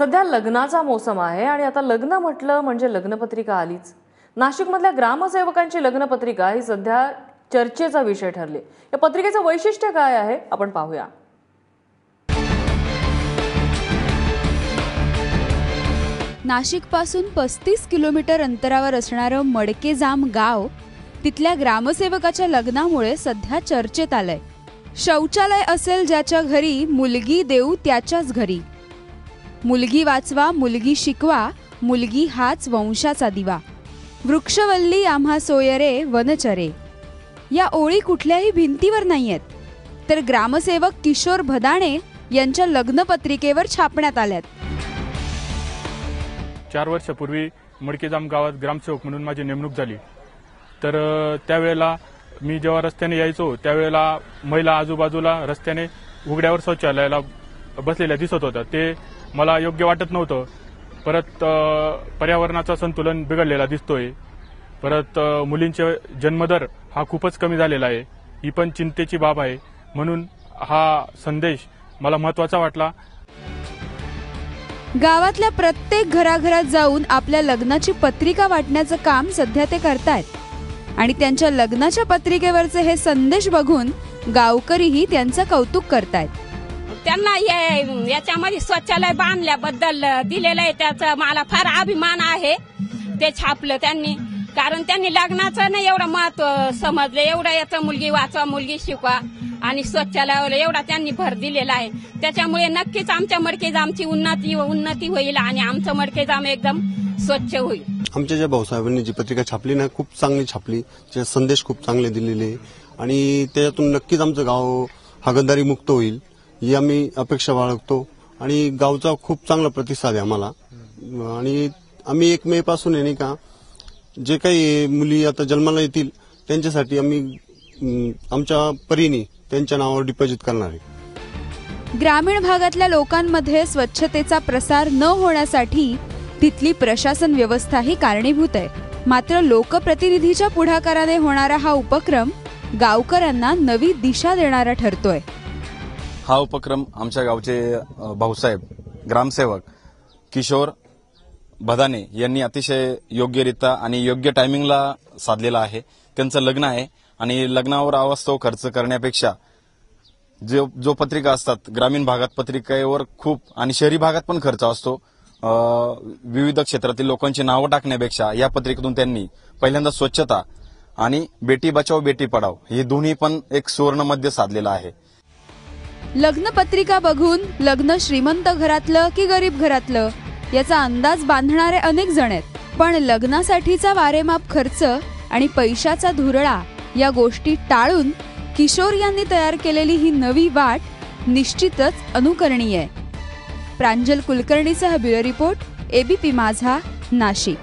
सध्या लग्नाचा मोसम आहे आणि आता लग्न म्हटलं म्हणजे लग्नपत्रिका आलीच. नाशिकमधल्या ग्रामसेवकांची लग्नपत्रिका ही सध्या चर्चेचा विषय ठरली. या पत्रिकेचं वैशिष्ट्य काय आहे आपण पाहूया. नाशिकपासून पस्तीस किलोमीटर अंतरावर असणारं मडकेजाम गाव तिथल्या ग्रामसेवकाच्या लग्नामुळे सध्या चर्चेत आलंय. शौचालय असेल ज्याच्या घरी मुलगी देऊ त्याच्याच घरी. मुलगी वाचवा मुलगी शिकवा मुलगी हाच वंशाचा दिवा. वृक्षवल्ली आम्हा सोयरे वनचरे. या ओळी कुठल्याही भिंतीवर नाही आहेत तर ग्रामसेवक किशोर भदाणे यांच्या लग्नपत्रिकेवर छापण्यात आल्यात. चार वर्षापूर्वी मडकेजाम गावात ग्रामसेवक म्हणून माझी नेमणूक झाली. तर त्यावेळेला मी जेव्हा रस्त्याने यायचो त्यावेळेला महिला आजूबाजूला रस्त्याने उघड्यावर शौचालयाला बसलेल्या दिसत होत्या. ते मला योग्य वाटत नव्हतं. परत पर्यावरणाचा पर्यावरणाचं संतुलन बिघडलेला दिसतोय. परत मुलींचे जन्मदर हा खूपच कमी झालेला आहे. ही पण चिंतेची बाब आहे. म्हणून हा संदेश मला महत्त्वाचा वाटला. गावातल्या प्रत्येक घराघरात जाऊन आपल्या लग्नाची पत्रिका वाटण्याचं काम सध्या ते करतायत. आणि त्यांच्या लग्नाच्या पत्रिकेवरचे हे संदेश बघून गावकरीही त्यांचं कौतुक करतायत. त्यांना हे- याच्यामध्ये शौचालय बांधल्याबद्दल दिलेलं आहे. त्याचा मला फार अभिमान आहे. ते छापलं त्यांनी. कारण त्यांनी लग्नाचं नाही एवढं महत्त्व समजलं. एवढं याचं मुलगी वाचवा मुलगी शिकवा आणि स्वच्छालयावर एवढा त्यांनी भर दिलेला आहे. त्याच्यामुळे नक्कीच आमच्या मडकेजामची उन्नती उन्नती होईल आणि आमचं मडकेजाम एकदम स्वच्छ होईल. आमच्या ज्या भाऊसाहेबांनी जी पत्रिका छापली ना खूप चांगली छापली. त्याचे संदेश खूप चांगले दिलेले आणि त्याच्यातून नक्कीच आमचं गाव हागंदारी मुक्त होईल. ही आम्ही अपेक्षा बाळगतो. आणि गावचा खूप चांगला प्रतिसाद आहे आम्हाला. आणि आम्ही एक मे पासून आहे नाही का जे काही मुली आता जन्माला येतील त्यांच्यासाठी आम्ही आमच्या परीने त्यांच्या नावावर डिपॉझिट करणार आहे. ग्रामीण भागातल्या लोकांमध्ये स्वच्छतेचा प्रसार न होण्यासाठी तिथली प्रशासन व्यवस्था ही कारणीभूत आहे. मात्र लोकप्रतिनिधीच्या पुढाकाराने होणारा हा उपक्रम गावकऱ्यांना नवी दिशा देणारा ठरतोय. हा उपक्रम आमच्या गावचे भाऊसाहेब ग्रामसेवक किशोर भदाने यांनी अतिशय योग्यरित्या आणि योग्य टायमिंगला साधलेला आहे. त्यांचं लग्न आहे आणि लग्नावर अवास्तव खर्च करण्यापेक्षा जो जो पत्रिका असतात ग्रामीण भागात पत्रिकेवर खूप आणि शहरी भागात पण खर्च असतो. विविध क्षेत्रातील लोकांची नावं टाकण्यापेक्षा या पत्रिकेतून त्यांनी पहिल्यांदा स्वच्छता आणि बेटी बचाव बेटी पढाव हे दोन्ही पण एक सुवर्णमध्य साधलेलं आहे. लग्न पत्रिका बघून लग्न श्रीमंत घरातलं की गरीब घरातलं याचा अंदाज बांधणारे अनेक जण आहेत. पण लग्नासाठीचा वारेमाप खर्च आणि पैशाचा धुरळा या गोष्टी टाळून किशोर यांनी तयार केलेली ही नवी वाट निश्चितच अनुकरणीय आहे. Pranjal कुलकर्णीसह bureau report ABP Majha Nashik.